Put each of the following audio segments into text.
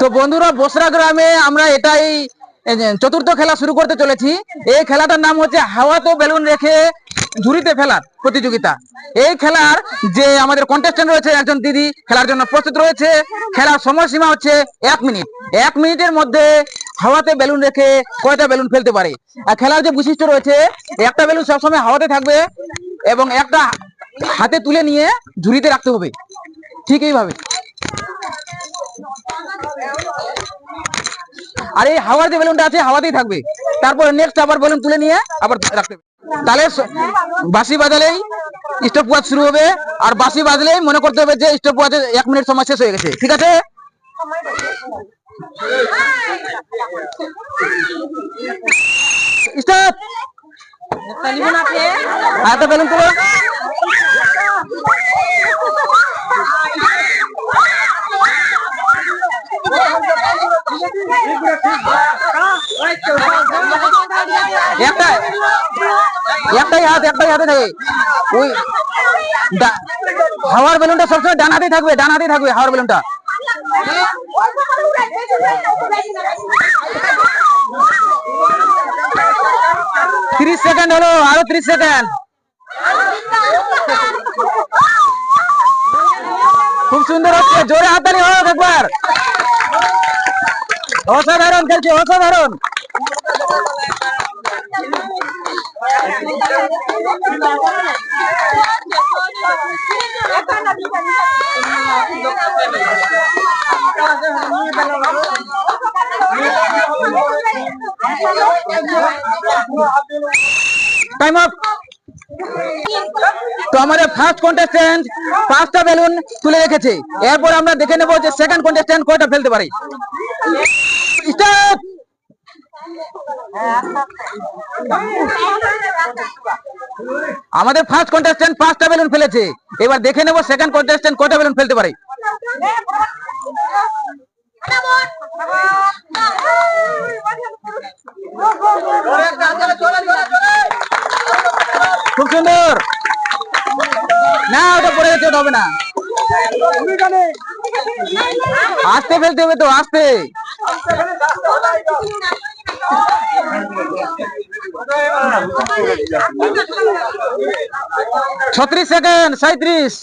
তো বন্ধুরা, বসরা গ্রামে আমরা এটাই চতুর্থ খেলা শুরু করতে চলেছি। এই খেলাটার নাম হচ্ছে হাওয়াতে বেলুন রেখে ঝুড়িতে ফেলার প্রতিযোগিতা। এই খেলার যে আমাদের কন্টেস্টেন্ট রয়েছে, একজন দিদি খেলার জন্য প্রস্তুত রয়েছে। খেলার সময়সীমা হচ্ছে এক মিনিট। এক মিনিটের মধ্যে হাওয়াতে বেলুন রেখে কয়টা বেলুন ফেলতে পারে? আর খেলার যে বৈশিষ্ট্য রয়েছে, একটা বেলুন সবসময় হাওয়াতে থাকবে এবং একটা হাতে তুলে নিয়ে ঝুড়িতে রাখতে হবে। ঠিক এইভাবে। আর এই হাওয়ার যে বেলুনটা আছে, হাওয়াতেই থাকবে। তারপর নেক্সট আবার বেলুন তুলে নিয়ে আবার রাখতে তাহলে বাসি বাজালেই স্টপ ওয়াচ শুরু হবে, আর বাসি বাজলেই মনে করতে হবে যে স্টপ ওয়াচে এক মিনিট সময় শেষ হয়ে গেছে। ঠিক আছে? স্টপ একটা বেলুন তুলো। একটা একটাই হাত, একটাই হাতে থাকে ওই হাওয়ার বেলুনটা সবসময় ডান হাতেই থাকবে, ডান হাতেই থাকবে হাওয়ার বেলুনটা তিরিশ সেকেন্ড হলো, আরও ত্রিশ সেকেন্ড। খুব সুন্দর হচ্ছে, জোরে হাততালি হোক একবার। অসাধারণ খেলছে, অসাধারণ। টাইম আপ তো আমাদের ফার্স্ট কন্টেস্ট্যান্ট পাঁচটা বেলুন তুলে রেখেছে। এরপর আমরা দেখে নেব যে সেকেন্ড কন্টেস্ট্যান্ট কয়টা ফেলতে পারি। স্টার্ট আমাদের ফার্স্ট কন্টেস্ট্যান্ট পাঁচটা বেলুন ফেলেছে। এবার দেখে নেব সেকেন্ড কন্টেস্ট্যান্ট কয়টা বেলুন ফেলতে পারে। খুব সুন্দর। না, ওটা পড়ে গেছে, ওটা হবে না। আস্তে ফেলতে হবে তো, আস্তে। छत्तीस सेकेंड सैतीस।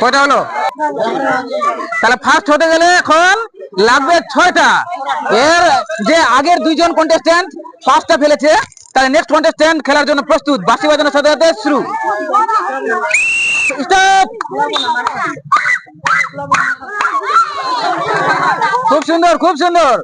কয়টা হলো? তাহলে ফার্স্ট হতে গেলে এখন লাগবে ছয়টা। এর যে আগের দুইজন কন্টেস্ট্যান্ট পাঁচটা ফেলেছে, তাহলে নেক্সট কন্টেস্ট্যান্ট খেলার জন্য প্রস্তুত। বাসি বাজানোর সাথে সাথে শুরু। খুব সুন্দর খুব সুন্দর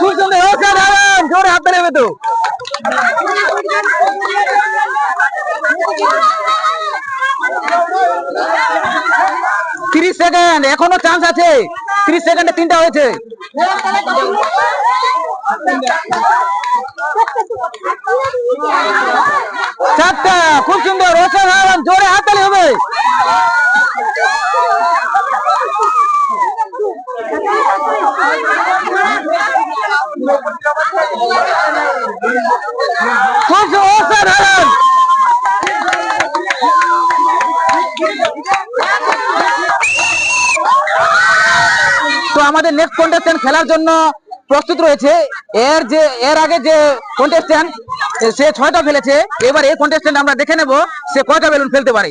খুব সুন্দর অসাধারণ জোরে হাত নেবে তো। তিরিশ সেকেন্ড, এখনও চান্স আছে। তিরিশ সেকেন্ডে তিনটা হয়েছে। চারটা, খুব সুন্দর। অসাধারণ জোরে হাততালি হবে। খুব অসাধারণ তো আমাদের নেক্সট কন্টেস্ট্যান্ট খেলার জন্য প্রস্তুত রয়েছে। এর যে এর আগে যে কন্টেস্ট্যান্ট সে ছয়টা ফেলেছে। এবার এই কন্টেস্ট্যান্ট আমরা দেখে নেব সে কয়টা বেলুন ফেলতে পারে!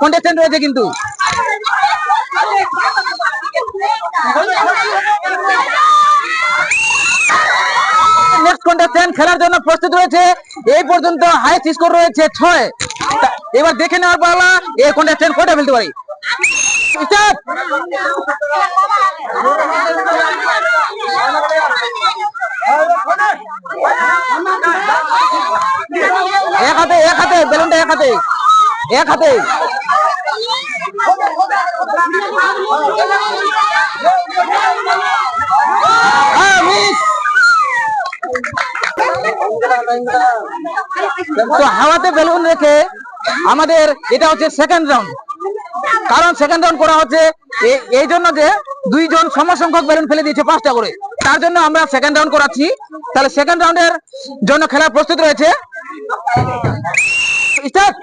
কন্টেস্টেন্ট রয়েছে কিন্তু। খেলার জন্য প্রস্তুত রয়েছে। এই পর্যন্ত হাইস্ট স্কোর রয়েছে ছয়। এবার দেখে নেওয়ার পালা, এই কন্টেস্টেন্ট কটা ফেলতে পারি! এক হাতে এক হাতে বেলুনটা এক হাতে। এক হাতে! তো হাওয়াতে বেলুন রেখে আমাদের এটা হচ্ছে সেকেন্ড রাউন্ড কারণ সেকেন্ড রাউন্ড করা হচ্ছে এই জন্য যে দুইজন সমসংখ্যক বেলুন ফেলে দিয়েছে পাঁচটা করে। তার জন্য আমরা সেকেন্ড রাউন্ড করাচ্ছি। তাহলে সেকেন্ড রাউন্ডের জন্য খেলা প্রস্তুত রয়েছে। স্টার্ট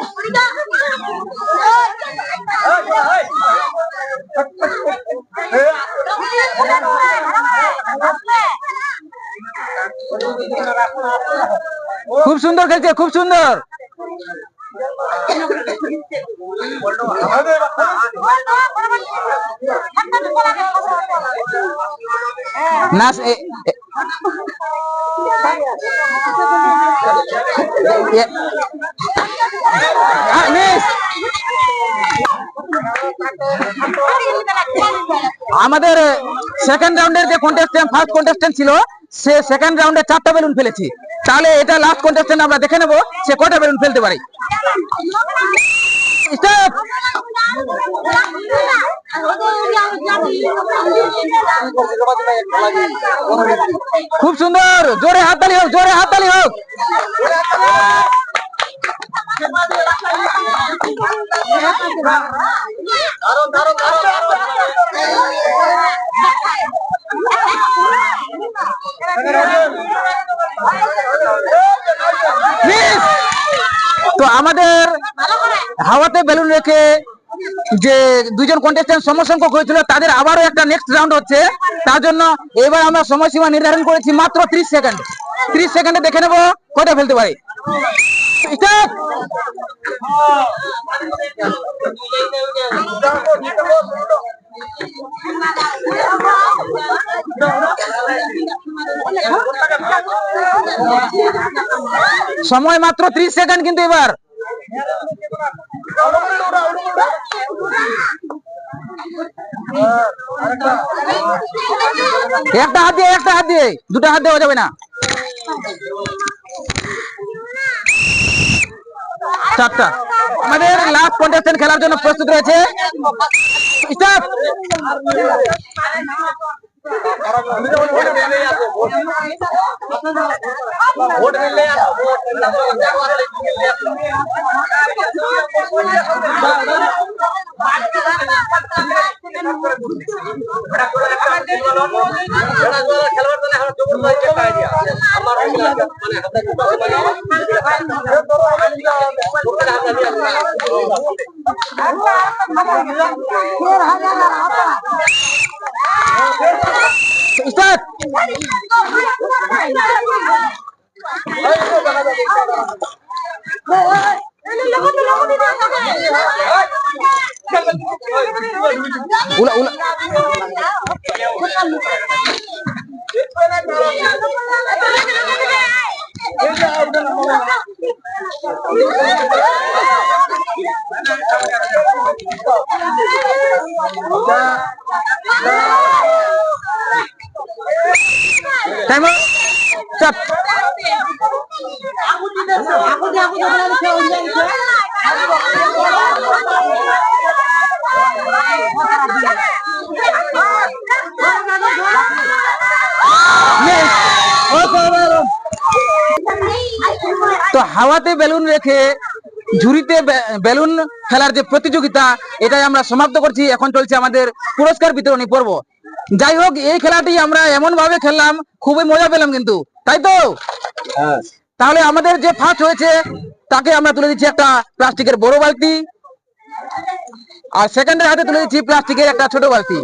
খুব সুন্দর খেলছে খুব সুন্দর না এ- এ- এ- আ, miss! আমাদের সেকেন্ড রাউন্ডের যে কন্টেস্টেন্ট ফার্স্ট কন্টেস্টেন্ট ছিল, সে সেকেন্ড রাউন্ডে চারটা বেলুন ফেলেছি তাহলে এটা লাস্ট কন্টেস্টেন্ট আমরা দেখে নেব, সে কটা বেলুন ফেলতে পারে! খুব সুন্দর জোরে হাততালি হোক, জোরে হাততালি হোক! তো আমাদের হাওয়াতে বেলুন রেখে যে দুইজন কন্টেস্টেন্ট সমসংখ্যক হয়েছিল, তাদের আবারও একটা নেক্সট রাউন্ড হচ্ছে তার জন্য এবার আমরা সময়সীমা নির্ধারণ করেছি মাত্র 30 সেকেন্ড 30 সেকেন্ডে দেখে নেব কয়টা ফেলতে পারি! সময় মাত্র 30 সেকেন্ড কিন্তু এবার একটা হাত দিয়ে একটা হাত দিয়ে দুটো হাত দেওয়া যাবে না চারটা আমাদের লাস্ট কন্টেস্টেন্ট খেলার জন্য প্রস্তুত রয়েছে। স্টার্ট স্টার্ট উলা উলা তো হাওয়াতে বেলুন রেখে ঝুড়িতে বেলুন ফেলার যে প্রতিযোগিতা, এটাই আমরা সমাপ্ত করছি। এখন চলছে আমাদের পুরস্কার বিতরণী পর্ব। যাই হোক এই খেলাটি আমরা এমন ভাবে খেললাম খুবই মজা পেলাম কিন্তু। তাই তো? তাহলে আমাদের যে ফার্স্ট হয়েছে তাকে আমরা তুলে দিচ্ছি একটা প্লাস্টিকের বড় বালতি। আর সেকেন্ডের হাতে তুলে দিচ্ছি প্লাস্টিকের একটা ছোট বালতি।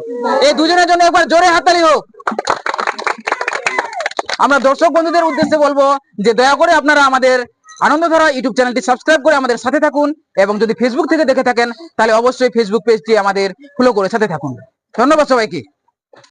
এই দুজনের জন্য একবার জোরে হাততালি হোক। আমরা দর্শক বন্ধুদের উদ্দেশ্যে বলব যে দয়া করে আপনারা আমাদের আনন্দধারা ইউটিউব চ্যানেলটি সাবস্ক্রাইব করে আমাদের সাথে থাকুন এবং যদি ফেসবুক থেকে দেখে থাকেন তাহলে অবশ্যই ফেসবুক পেজটি আমাদের ফলো করে সাথে থাকুন। ধন্যবাদ সবাইকে।